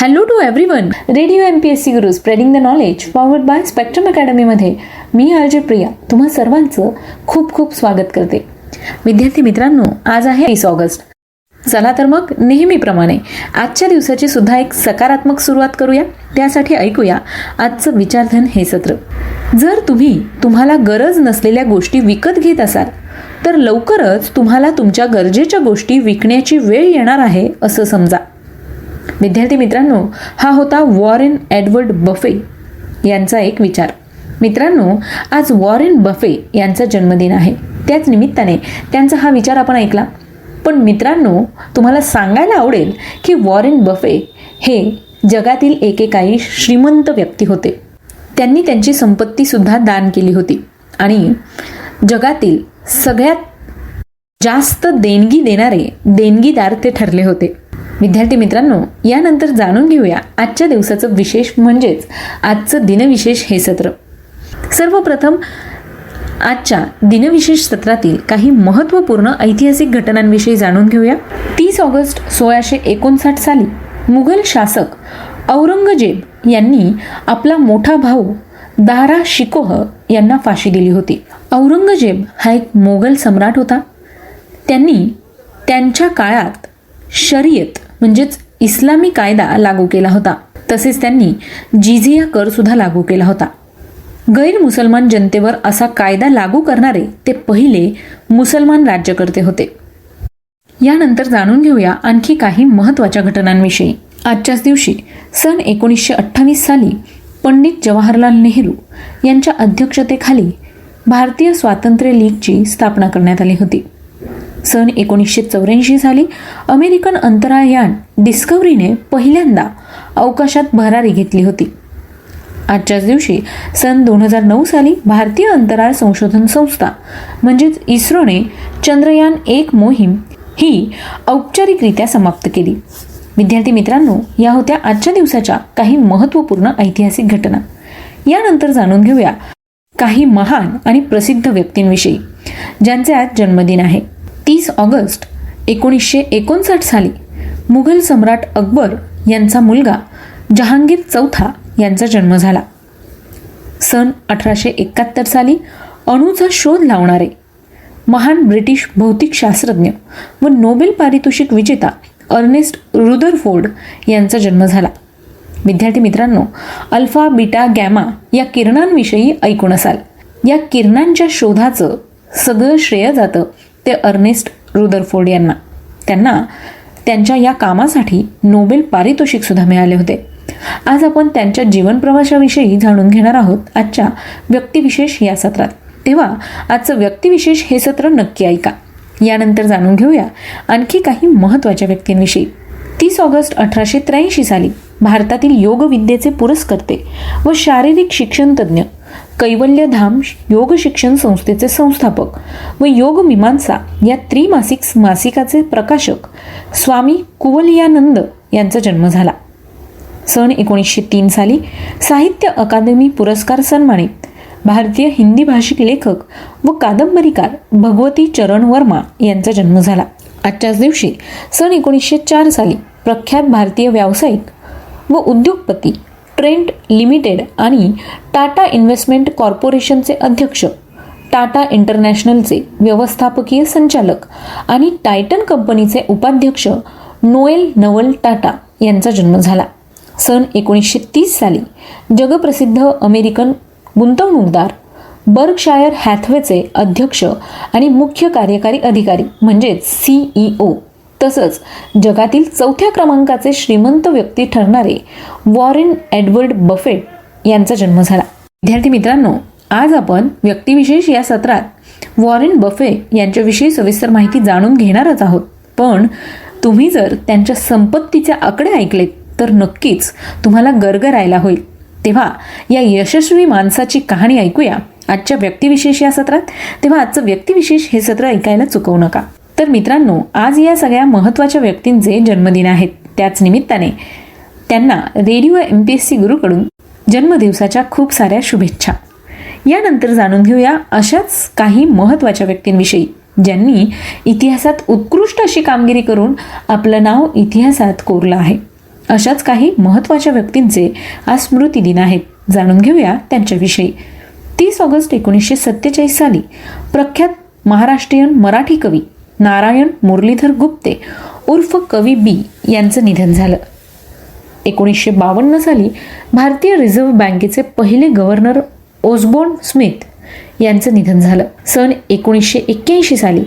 Hello to everyone radio M P S C Guru spreading the knowledge powered by spectrum अकॅडमीमध्ये मी अर्जय प्रिया. तुम्हा सर्वांचं खूप खूप स्वागत करते. विद्यार्थी मित्रांनो आज आहे तीस ऑगस्ट. चला तर मग नेहमीप्रमाणे आजच्या दिवसाची सुद्धा एक सकारात्मक सुरुवात करूया. त्यासाठी ऐकूया आजचं विचारधन हे सत्र. जर तुम्ही तुम्हाला गरज नसलेल्या गोष्टी विकत घेत असाल तर लवकरच तुम्हाला तुमच्या गरजेच्या गोष्टी विकण्याची वेळ येणार आहे असं समजा. विद्यार्थी मित्रांनो हा होता वॉरेन एडवर्ड बफे यांचा एक विचार. मित्रांनो आज वॉरेन बफे यांचा जन्मदिन आहे. त्याच निमित्ताने त्यांचा हा विचार आपण ऐकला. पण मित्रांनो तुम्हाला सांगायला आवडेल की वॉरेन बफे हे जगातील एकेकाळी श्रीमंत व्यक्ती होते. त्यांनी त्यांची संपत्तीसुद्धा दान केली होती. आणि जगातील सगळ्यात जास्त देणगी देणारे देणगीदार ते ठरले होते. विद्यार्थी मित्रांनो यानंतर जाणून घेऊया आजच्या दिवसाचं विशेष म्हणजेच आजचं दिनविशेष हे सत्र. सर्वप्रथम आजच्या दिनविशेष सत्रातील काही महत्त्वपूर्ण ऐतिहासिक घटनांविषयी जाणून घेऊया. तीस ऑगस्ट सोळाशे एकोणसाठ साली मुघल शासक औरंगजेब यांनी आपला मोठा भाऊ दारा शिकोह यांना फाशी दिली होती. औरंगजेब हा एक मोगल सम्राट होता. त्यांनी त्यांच्या काळात शर्यत म्हणजेच इस्लामी कायदा लागू केला होता. तसेच त्यांनी जिझिया कर सुद्धा लागू केला होता. गैर मुसलमान जनतेवर असा कायदा लागू करणारे ते पहिले मुसलमान राज्यकर्ते होते. यानंतर जाणून घेऊया आणखी काही महत्त्वाच्या घटनांविषयी. आजच्याच दिवशी सन एकोणीसशे अठ्ठावीस साली पंडित जवाहरलाल नेहरू यांच्या अध्यक्षतेखाली भारतीय स्वातंत्र्य लीगची स्थापना करण्यात आली होती. सन एकोणीसशे चौऱ्याऐंशी साली अमेरिकन अंतराळयान डिस्कव्हरीने पहिल्यांदा अवकाशात भरारी घेतली होती. आजच्याच दिवशी सन दोन हजार नऊ साली भारतीय अंतराळ संशोधन संस्था म्हणजेच इस्रोने चंद्रयान एक मोहीम ही औपचारिकरित्या समाप्त केली. विद्यार्थी मित्रांनो या होत्या आजच्या दिवसाच्या काही महत्त्वपूर्ण ऐतिहासिक घटना. यानंतर जाणून घेऊया काही महान आणि प्रसिद्ध व्यक्तींविषयी ज्यांचे आज जन्मदिन आहे. तीस ऑगस्ट एकोणीसशे एकोणसाठ साली मुघल सम्राट अकबर यांचा मुलगा जहांगीर चौथा यांचा जन्म झाला. सन अठराशे एकाहत्तर साली अणूचा शोध लावणारे महान ब्रिटिश भौतिकशास्त्रज्ञ व नोबेल पारितोषिक विजेता अर्नेस्ट रुदरफोर्ड यांचा जन्म झाला. विद्यार्थी मित्रांनो अल्फा बीटा गॅमा या किरणांविषयी ऐकून असाल. या किरणांच्या शोधाचं सगळं श्रेय जातं ते अर्नेस्ट रुदरफोर्ड यांना. त्यांना त्यांच्या या कामासाठी नोबेल पारितोषिक सुद्धा मिळाले होते. आज आपण त्यांच्या जीवनप्रवाशाविषयी जाणून घेणार आहोत आजच्या व्यक्तिविशेष या सत्रात. तेव्हा आजचं व्यक्तिविशेष हे सत्र नक्की ऐका. यानंतर जाणून घेऊया आणखी काही महत्त्वाच्या व्यक्तींविषयी. तीस ऑगस्ट अठराशे त्र्याऐंशी साली भारतातील योगविद्येचे पुरस्कर्ते व शारीरिक शिक्षणतज्ज्ञ कैवल्यधाम योग शिक्षण संस्थेचे संस्थापक व योग मीमांसा या त्रिमासिक मासिकाचे प्रकाशक स्वामी कुवलियानंद यांचा जन्म झाला. सन एकोणीसशे तीन साली साहित्य अकादमी पुरस्कार सन्मानित भारतीय हिंदी भाषिक लेखक व कादंबरीकार भगवती चरण वर्मा यांचा जन्म झाला. आजच्याच दिवशी सन एकोणीसशे चार साली प्रख्यात भारतीय व्यावसायिक व उद्योगपती ट्रेंट लिमिटेड आणि टाटा इन्व्हेस्टमेंट कॉर्पोरेशनचे अध्यक्ष टाटा इंटरनॅशनलचे व्यवस्थापकीय संचालक आणि टायटन कंपनीचे उपाध्यक्ष नोएल नवल टाटा यांचा जन्म झाला. सन एकोणीसशे तीस साली जगप्रसिद्ध अमेरिकन गुंतवणूकदार बर्कशायर हॅथवेचे अध्यक्ष आणि मुख्य कार्यकारी अधिकारी म्हणजेच सीईओ तसंच जगातील चौथ्या क्रमांकाचे श्रीमंत व्यक्ती ठरणारे वॉरेन एडवर्ड बफेट यांचा जन्म झाला. विद्यार्थी मित्रांनो आज आपण व्यक्तिविशेष या सत्रात वॉरेन बफे यांच्याविषयी सविस्तर माहिती जाणून घेणारच आहोत. पण तुम्ही जर त्यांच्या संपत्तीचे आकडे ऐकलेत तर नक्कीच तुम्हाला गरगरायला होईल. तेव्हा या यशस्वी माणसाची कहाणी ऐकूया. आजच्या व्यक्तिविशेष या सत्रात. तेव्हा आजचं व्यक्तिविशेष हे सत्र ऐकायला चुकवू नका. तर मित्रांनो आज या सगळ्या महत्त्वाच्या व्यक्तींचे जन्मदिन आहेत. त्याच निमित्ताने त्यांना radio M P S C गुरुकडून जन्मदिवसाच्या खूप साऱ्या शुभेच्छा. यानंतर जाणून घेऊया अशाच काही महत्त्वाच्या व्यक्तींविषयी ज्यांनी इतिहासात उत्कृष्ट अशी कामगिरी करून आपलं नाव इतिहासात कोरलं आहे. अशाच काही महत्त्वाच्या व्यक्तींचे आज स्मृती दिन आहेत. जाणून घेऊया त्यांच्याविषयी. तीस ऑगस्ट एकोणीसशे सत्तेचाळीस साली प्रख्यात महाराष्ट्रीयन मराठी कवी नारायण मुरलीधर गुप्ते उर्फ कवी बी यांचं निधन झालं. एकोणीसशे बावन्न साली भारतीय रिझर्व्ह बँकेचे पहिले गव्हर्नर ओसबोर्न स्मिथ यांचं निधन झालं. सन एकोणीसशे एक्क्याऐंशी साली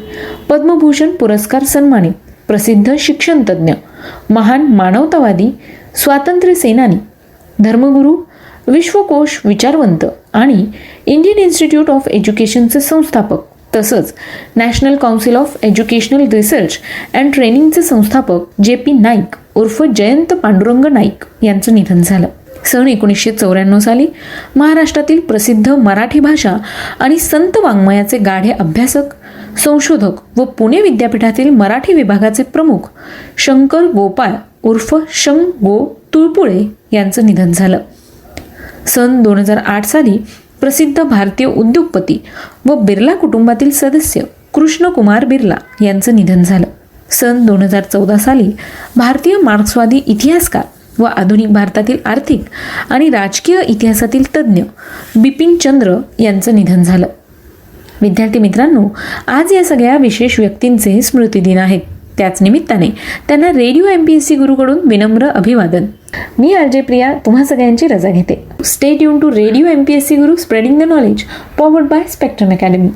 पद्मभूषण पुरस्कार सन्मानित प्रसिद्ध शिक्षणतज्ज्ञ महान मानवतावादी स्वातंत्र्य सेनानी धर्मगुरू विश्वकोश विचारवंत आणि इंडियन इन्स्टिट्यूट ऑफ एज्युकेशनचे संस्थापक तसंच national council of educational research and ट्रेनिंगचे संस्थापक जे पी नाईक उर्फ जयंत पांडुरंग नाईक यांचं निधन झालं. सन एकोणीसशे चौऱ्याण्णव साली महाराष्ट्रातील प्रसिद्ध मराठी भाषा आणि संत वाङ्मयाचे गाढे अभ्यासक संशोधक व पुणे विद्यापीठातील मराठी विभागाचे प्रमुख शंकर गोपाळ उर्फ शं गो तुळपुळे यांचं निधन झालं. सन दोन हजार आठ साली प्रसिद्ध भारतीय उद्योगपती व बिर्ला कुटुंबातील सदस्य कृष्णकुमार बिर्ला यांचं निधन झालं. सन दोन हजार चौदा साली भारतीय मार्क्सवादी इतिहासकार व आधुनिक भारतातील आर्थिक आणि राजकीय इतिहासातील तज्ज्ञ बिपिन चंद्र यांचं निधन झालं. विद्यार्थी मित्रांनो आज या सगळ्या विशेष व्यक्तींचे स्मृतिदिन आहेत. त्याच निमित्ताने त्यांना radio M P S C गुरुकडून विनम्र अभिवादन. मी अजय प्रिया तुम्हा सगळ्यांची रजा घेते. Stay युन to radio M P S C Guru spreading the knowledge powered by Spectrum Academy